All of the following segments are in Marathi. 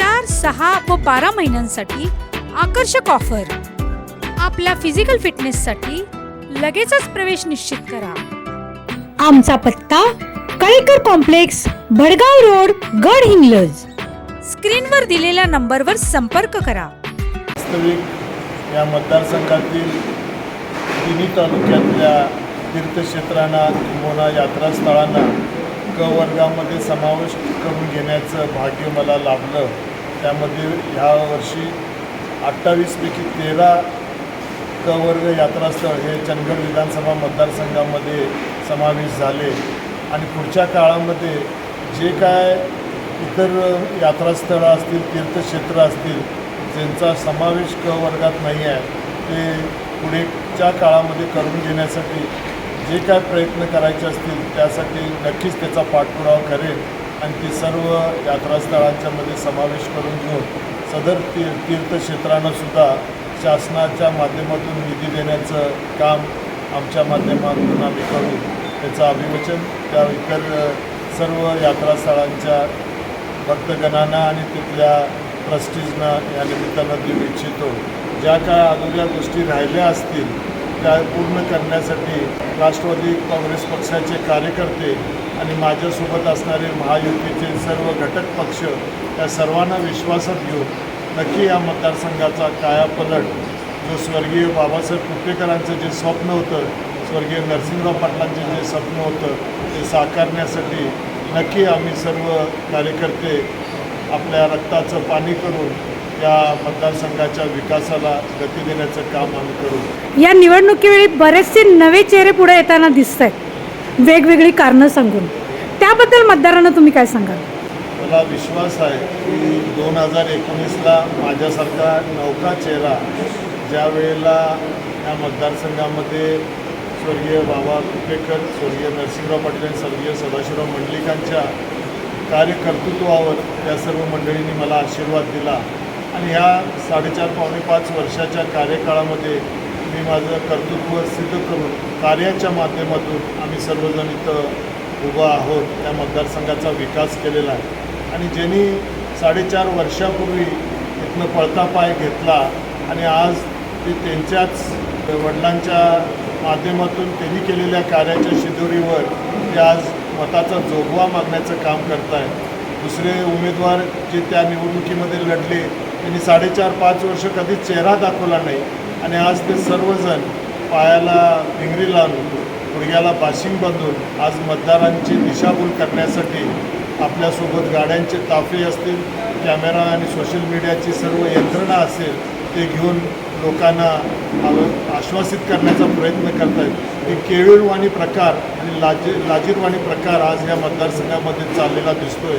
चार सहा व बारा महिन्यांसाठी आकर्षक ऑफर. आपल्या फिजिकल फिटनेससाठी लगेचच प्रवेश निश्चित करा. आमचा पत्ता कळेकर कॉम्प्लेक्स भडगाव रोड गड हिंगलज. स्क्रीनवर दिलेल्या नंबरवर संपर्क करा. वास्तविक या मतदारसंघातील तिन्ही तालुक्यातल्या तीर्थक्षेत्रांना किंवा यात्रास्थळांना क वर्गामध्ये समावेश करून घेण्याचं भाग्य मला लाभलं. त्यामध्ये ह्या वर्षी अठ्ठावीसपैकी तेरा क वर्ग यात्रास्थळ हे चंदगड विधानसभा मतदारसंघामध्ये समावेश झाले. आणि पुढच्या काळामध्ये जे काय इतर यात्रास्थळं असतील तीर्थक्षेत्र असतील ज्यांचा समावेश क वर्गात नाही आहे ते पुढेच्या काळामध्ये करून घेण्यासाठी जे काय प्रयत्न करायचे असतील त्यासाठी नक्कीच त्याचा पाठपुरावा करेल आणि ती सर्व यात्रास्थळांच्या मध्ये समावेश करून घेऊन सदर ती तीर्थक्षेत्रांना सुद्धा शासनाच्या माध्यमातून निधी देण्याचं काम आमच्या माध्यमातून आम्ही करू त्याचं अभिवचन त्या इतर सर्व यात्रास्थळांच्या भक्तगणांना आणि तिथल्या ट्रस्टीजना या निमित्तानं देऊ इच्छितो. ज्या काय अधुऱ्या गोष्टी राहिल्या असतील त्या पूर्ण करण्यासाठी राष्ट्रवादी काँग्रेस पक्षाचे कार्यकर्ते आणि माझ्यासोबत असणारे महायुतीचे सर्व घटक पक्ष त्या सर्वांना विश्वासात घेऊन नक्की या मतदारसंघाचा कायापलट जो स्वर्गीय बाबासाहेब कुपेकरांचं जे स्वप्न होतं स्वर्गीय नरसिंहराव पाटलांचे जे स्वप्न होतं ते साकारण्यासाठी नक्की आम्ही सर्व कार्यकर्ते आपल्या रक्ताचं पाणी करून या मतदारसंघाच्या विकासाला गती देण्याचं काम आम्ही करू. या निवडणुकीवेळी बरेचसे नवे चेहरे पुढे येताना दिसत आहेत वेगवेगळी कारणं सांगून. त्याबद्दल मतदारांना तुम्ही काय सांगाल? मला विश्वास आहे की दोन हजार एकोणीसला माझ्यासारखा नौका चेहरा ज्या वेळेला या मतदारसंघामध्ये स्वर्गीय बाबा कुपेकर स्वर्गीय नरसिंहराव पाटील आणि स्वर्गीय सदाशिवराव मंडलिकांच्या कार्यकर्तृत्वावर या सर्व मंडळींनी मला आशीर्वाद दिला. आणि ह्या साडेचार पावणे पाच वर्षाच्या कार्यकाळामध्ये मी माझं कर्तृत्व सिद्ध करून कार्याच्या माध्यमातून आम्ही सर्वजण इथं उभं आहोत. त्या मतदारसंघाचा विकास केलेला आहे. आणि ज्यांनी साडेचार वर्षापूर्वी इथनं पळता पाय घेतला आणि आज ते त्यांच्याच वडिलांच्या माध्यमातून त्यांनी केलेल्या कार्याच्या शिदोरीवर ते आज मताचा जोगवा मागण्याचं काम करत आहे दुसरे उमेदवार जे त्या निवडणुकीमध्ये लढले त्यांनी साडेचार पाच वर्ष कधी चेहरा दाखवला नाही. आणि आज ते सर्वजण पायाला भिंगरी लावून गुडघ्याला बाशिंग बांधून आज मतदारांची दिशाभूल करण्यासाठी आपल्यासोबत गाड्यांचे ताफे असतील कॅमेरा आणि सोशल मीडियाची सर्व यंत्रणा असेल ते घेऊन लोकांना आश्वासित करण्याचा प्रयत्न करत आहेत की केळीवाणी प्रकार आणि लाजी लाजीरवाणी प्रकार आज या मतदारसंघामध्ये चाललेला दिसतोय.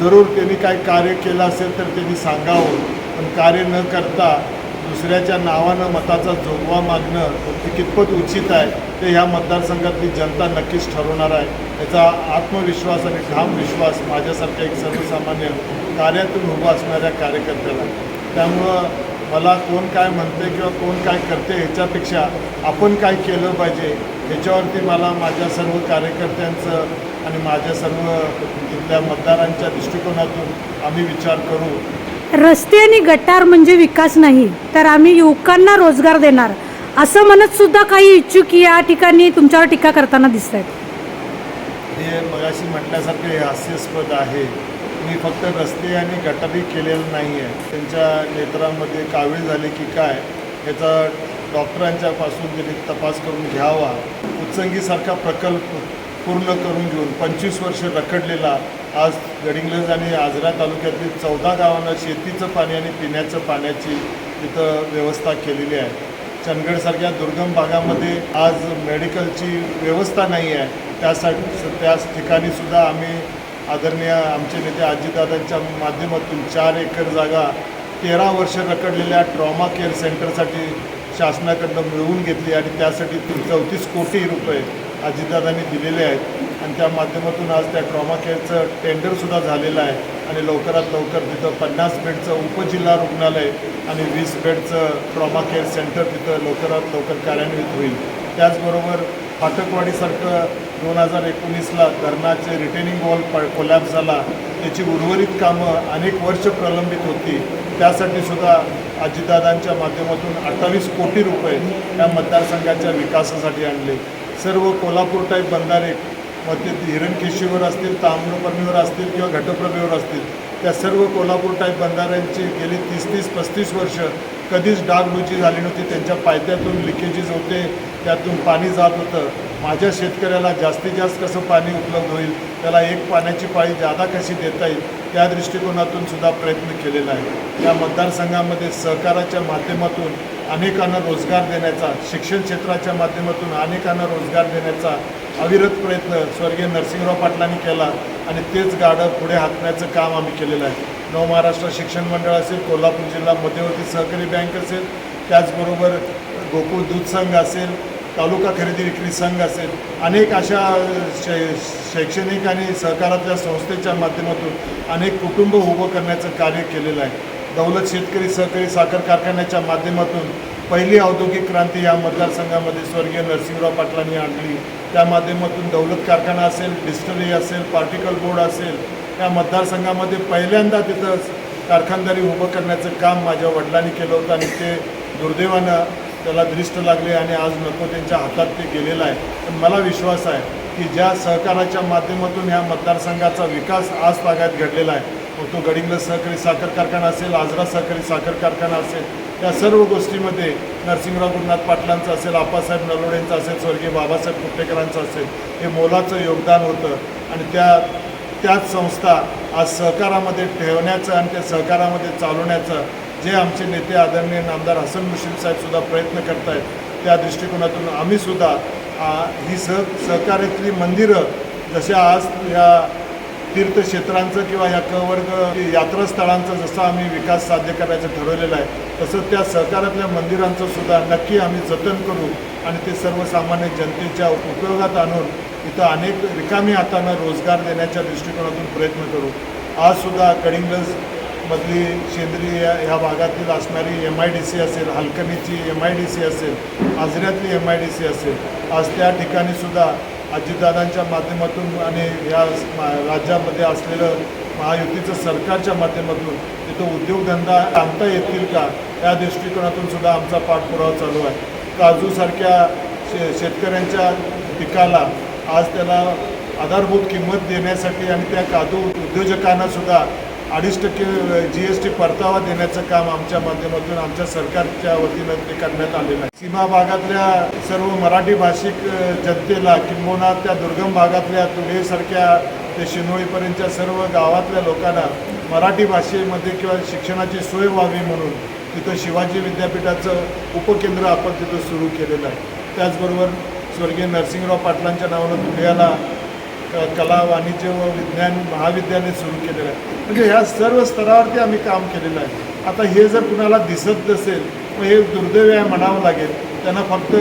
जरूर त्यांनी काय कार्य केलं असेल तर त्यांनी सांगावं पण कार्य न करता दुसऱ्याच्या नावानं मताचा जोगवा मागणं हे कितपत उचित आहे ते ह्या मतदारसंघातली जनता नक्कीच ठरवणार आहे. याचा आत्मविश्वास आणि ठाम विश्वास माझ्यासारख्या एक सर्वसामान्य कार्यातून उभा असणाऱ्या कार्यकर्त्याला त्यामुळं मला कोण काय म्हणते किंवा कोण काय करते ह्याच्यापेक्षा आपण काय केलं पाहिजे ह्याच्यावरती मला माझ्या सर्व कार्यकर्त्यांचं आणि माझ्या सर्व इथल्या मतदारांच्या दृष्टिकोनातून आम्ही विचार करू रस्ते आणि गटार म्हणजे विकास नाही तर आम्ही युवकांना रोजगार देणार. असं म्हणत सुद्धा काही इच्छुक या ठिकाणी तुमच्यावर टीका करताना दिसत आहेत हे मगाशी म्हटल्यासारखे हास्यास्पद आहे. मी फक्त रस्ते आणि गटारही केलेलं नाही आहे त्यांच्या नेत्रामध्ये कावीळ झाले की काय याचा डॉक्टरांच्यापासून त्यांनी तपास करून घ्यावा. उत्संगीसारखा प्रकल्प पूर्ण करून घेऊन पंचवीस वर्ष रखडलेला आज गडिंग्लज आणि आजरा तालुक्यातली चौदा गावांना शेतीचं पाणी आणि पिण्याचं पाण्याची तिथं व्यवस्था केलेली आहे. चंदगडसारख्या दुर्गम भागामध्ये आज मेडिकलची व्यवस्था नाही आहे. त्यासाठी त्याच ठिकाणीसुद्धा आम्ही आदरणीय आमचे नेते अजितदादांच्या माध्यमातून चार एकर जागा तेरा वर्ष रखडलेल्या ट्रॉमा केअर सेंटरसाठी शासनाकडनं मिळवून घेतली आणि त्यासाठी चौतीस कोटी रुपये अजितदादांनी दिलेले आहेत. आणि त्या माध्यमातून आज त्या ट्रॉमा केअरचं टेंडरसुद्धा झालेलं आहे. आणि लवकरात लवकर तिथं पन्नास बेडचं उपजिल्हा रुग्णालय आणि वीस बेडचं ट्रॉमा केअर सेंटर तिथं लवकरात लवकर कार्यान्वित होईल. त्याचबरोबर फाटकवाडीसारखं दोन हजार एकोणीसला धरणाचे रिटेनिंग वॉल प कोलॅप्स झाला. त्याची उर्वरित कामं अनेक वर्ष प्रलंबित होती. त्यासाठी सुद्धा अजितदादांच्या माध्यमातून अठ्ठावीस कोटी रुपये या मतदारसंघाच्या विकासासाठी आणले. सर्व कोल्हापूर टाईप बंधारे मग ते हिरणकेशीवर असतील ताम्रपर्णीवर असतील किंवा घटप्रभेवर असतील त्या सर्व कोल्हापूर टाईप बंधाऱ्यांची गेली तीस तीस पस्तीस वर्ष कधीच डागडुजी झाली नव्हती. त्यांच्या पायथ्यातून लिकेजेस होते त्यातून पाणी जात होतं. माझ्या शेतकऱ्याला जास्तीत जास्त कसं पाणी उपलब्ध होईल त्याला एक पाण्याची पाळी जादा कशी देता येईल त्या दृष्टिकोनातून सुद्धा प्रयत्न केलेला आहे. या मतदारसंघामध्ये सहकाराच्या माध्यमातून अनेकांना रोजगार देण्याचा शिक्षण क्षेत्राच्या माध्यमातून अनेकांना रोजगार देण्याचा अविरत प्रयत्न स्वर्गीय नरसिंहराव पाटलांनी केला आणि तेच गाडं पुढे हाकण्याचं काम आम्ही केलेलं आहे. नव महाराष्ट्र शिक्षण मंडळ असेल कोल्हापूर जिल्हा मध्यवर्ती सहकारी बँक असेल त्याचबरोबर गोकुळ दूध संघ असेल तालुका खरेदी विक्री संघ असेल अनेक अशा शै शैक्षणिक आणि सहकारातल्या संस्थेच्या माध्यमातून अनेक कुटुंब उभं करण्याचं कार्य केलेलं आहे. दौलत शेतकरी सहकारी साखर कारखान्याच्या माध्यमातून पहिली औद्योगिक क्रांती या मतदारसंघामध्ये स्वर्गीय नरसिंहराव पाटलांनी आणली. त्या माध्यमातून दौलत कारखाना असेल डिस्टरी असेल पार्टिकल बोर्ड असेल या मतदारसंघामध्ये पहिल्यांदा तिथं कारखानदारी उभं करण्याचं काम माझ्या वडिलांनी केलं होतं आणि ते दुर्दैवानं त्याला दृष्ट लागले आणि आज नको त्यांच्या हातात ते गेलेलं आहे. पण मला विश्वास आहे की ज्या सहकाराच्या माध्यमातून ह्या मतदारसंघाचा विकास आज भागात घडलेला आहे हो, तो गडिंगला सहकारी साखर कारखाना असेल आजरा सहकारी साखर कारखाना असेल या सर्व गोष्टीमध्ये नरसिंहराव गुरुनाथ पाटलांचं असेल आप्पासाहेब नलोडेंचं असेल स्वर्गीय बाबासाहेब कुट्टेकरांचं असेल हे मोलाचं योगदान होतं. आणि त्या त्याच संस्था आज सहकारामध्ये ठेवण्याचं आणि त्या सहकारामध्ये चालवण्याचं जे आमचे नेते आदरणीय नामदार हसन मुश्रीफ प्रयत्न करत आहेत त्या दृष्टिकोनातून आम्हीसुद्धा ही सह सहकार्यातली मंदिरं जशा आज या तीर्थक्षेत्रांचं किंवा या कवर्ग यात्रास्थळांचं यात्रास्थळांचा जसा आम्ही विकास साध्य करायचं ठरवलेलं आहे तसंच त्या सहकारातल्या मंदिरांचं सुद्धा नक्की आम्ही जतन करू आणि ते सर्वसामान्य जनतेच्या उपयोगात आणून इथं अनेक रिकामी हातानं रोजगार देण्याच्या दृष्टिकोनातून प्रयत्न करू. आज सुद्धा कडिंगज मधली सेंद्रिय ह्या भागातील असणारी एम आय डी सी असेल हलकणीची एम आय डी सी असेल आजऱ्यातली एम आय डी सी असेल आज त्या ठिकाणी सुद्धा अजितदादांच्या माध्यमातून आणि या मा- राज्यामध्ये असलेलं महायुतीचं सरकारच्या माध्यमातून तिथं उद्योगधंदा आणता येतील का? या दृष्टिकोनातून सुद्धा आमचा पाठपुरावा चालू आहे. काजूसारख्या शे शेतकऱ्यांच्या पिकाला आज त्याला आधारभूत किंमत देण्यासाठी आणि त्या काजू उद्योजकांनासुद्धा अडीच टक्के जी एस टी परतावा देण्याचं काम आमच्या माध्यमातून आमच्या सरकारच्या वतीनं ते करण्यात आलेलं आहे. सीमा भागातल्या सर्व मराठी भाषिक जनतेला किंबहुना त्या दुर्गम भागातल्या तुळेसारख्या ते शिनोळीपर्यंतच्या सर्व गावातल्या लोकांना मराठी भाषेमध्ये किंवा शिक्षणाची सोय व्हावी म्हणून तिथं शिवाजी विद्यापीठाचं उपकेंद्र आपण तिथं सुरू केलेलं आहे. त्याचबरोबर स्वर्गीय नरसिंहराव पाटलांच्या नावानं धुळ्याला कला वाणिज्य व विज्ञान महाविद्यालय सुरू केलेलं आहे. म्हणजे ह्या सर्व स्तरावरती आम्ही काम केलेलं आहे. आता हे जर कुणाला दिसत नसेल मग हे दुर्दैव आहे म्हणावं लागेल. त्यांना फक्त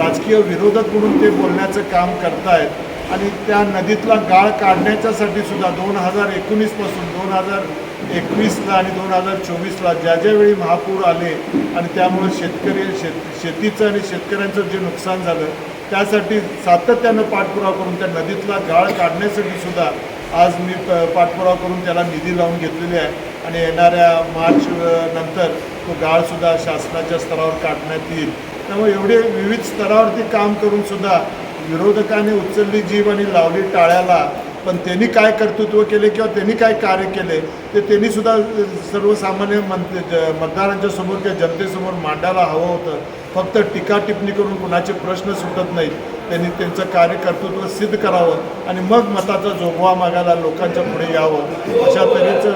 राजकीय विरोधक म्हणून ते बोलण्याचं काम करतायत. आणि त्या नदीतला गाळ काढण्याच्यासाठी सुद्धा दोन हजार एकोणीसपासून दोन हजार एकवीसला आणि दोन हजार चोवीसला ज्या ज्यावेळी महापूर आले आणि त्यामुळे शेतकरी शेत शेतीचं आणि शेतकऱ्यांचं जे नुकसान झालं त्यासाठी सातत्यानं पाठपुरावा करून त्या नदीतला गाळ काढण्यासाठी सुद्धा आज मी प पाठपुरावा करून त्याला निधी लावून घेतलेली आहे. आणि येणाऱ्या मार्च नंतर तो गाळसुद्धा शासनाच्या स्तरावर काढण्यात येईल. त्यामुळे एवढे विविध स्तरावरती काम करूनसुद्धा विरोधकाने उचलली जीव आणि लावली टाळ्याला. पण त्यांनी काय कर्तृत्व केले किंवा त्यांनी काय कार्य केले ते त्यांनीसुद्धा सर्वसामान्य मंत मतदारांच्या समोर किंवा जनतेसमोर मांडायला हवं होतं. फक्त टीका टिप्पणी करून कुणाचे प्रश्न सुटत नाहीत. त्यांनी त्यांचं कार्य कर्तृत्व सिद्ध करावं आणि मग मताचा जोगवा मागायला लोकांच्या पुढे यावं. अशा तऱ्हेचं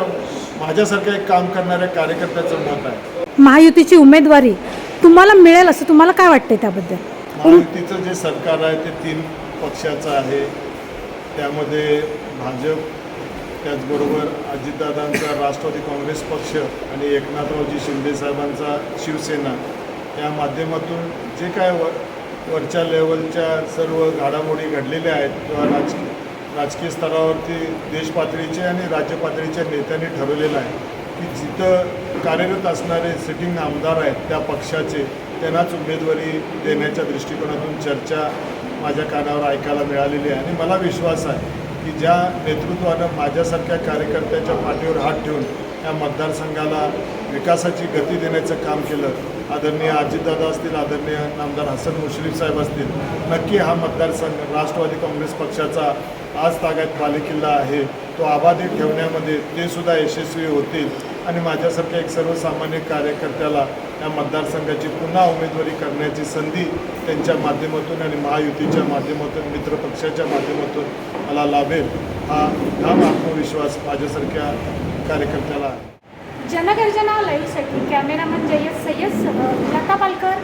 माझ्यासारखं एक काम करणाऱ्या कार्यकर्त्याचं मत आहे. महायुतीची उमेदवारी तुम्हाला मिळेल असं तुम्हाला काय वाटतंय त्याबद्दल? महायुतीचं जे सरकार आहे ते तीन पक्षाचं आहे. त्यामध्ये भाजप त्याचबरोबर अजितदादांचा राष्ट्रवादी काँग्रेस पक्ष आणि एकनाथरावजी शिंदेसाहेबांचा शिवसेना. या माध्यमातून जे काय व वरच्या लेवलच्या सर्व घडामोडी घडलेल्या आहेत किंवा राजकीय राजकीय स्तरावरती देश पातळीचे आणि राज्य पातळीच्या नेत्यांनी ठरवलेलं आहे की जिथं कार्यरत असणारे सिटिंग आमदार आहेत त्या पक्षाचे त्यांनाच उमेदवारी देण्याच्या दृष्टिकोनातून चर्चा माझ्या कानावर ऐकायला मिळालेली आहे. आणि मला विश्वास आहे की ज्या नेतृत्वानं माझ्यासारख्या कार्यकर्त्याच्या पाठीवर हात ठेवून या मतदारसंघाला विकासाची गती देण्याचं काम केलं आदरणीय अजितदादा असतील आदरणीय नामदार हसन मुश्रीफ साहेब असतील नक्की हा मतदारसंघ राष्ट्रवादी काँग्रेस पक्षाचा आज तागायत बालेकिल्ला आहे. तो आबाधित ठेवण्यामध्ये ते सुद्धा यशस्वी होतील आणि माझ्यासारख्या एक सर्वसामान्य कार्यकर्त्याला या मतदारसंघाची पुन्हा उमेदवारी करण्याची संधी त्यांच्या माध्यमातून आणि महायुतीच्या माध्यमातून मित्रपक्षाच्या माध्यमातून मला लाभेल. हा ठाम आत्मविश्वास माझ्यासारख्या कार्यकर्त्याला आहे. जनगर्जना लाईव्हसाठी कॅमेरामन जयस सय्यदसह लता पालकर.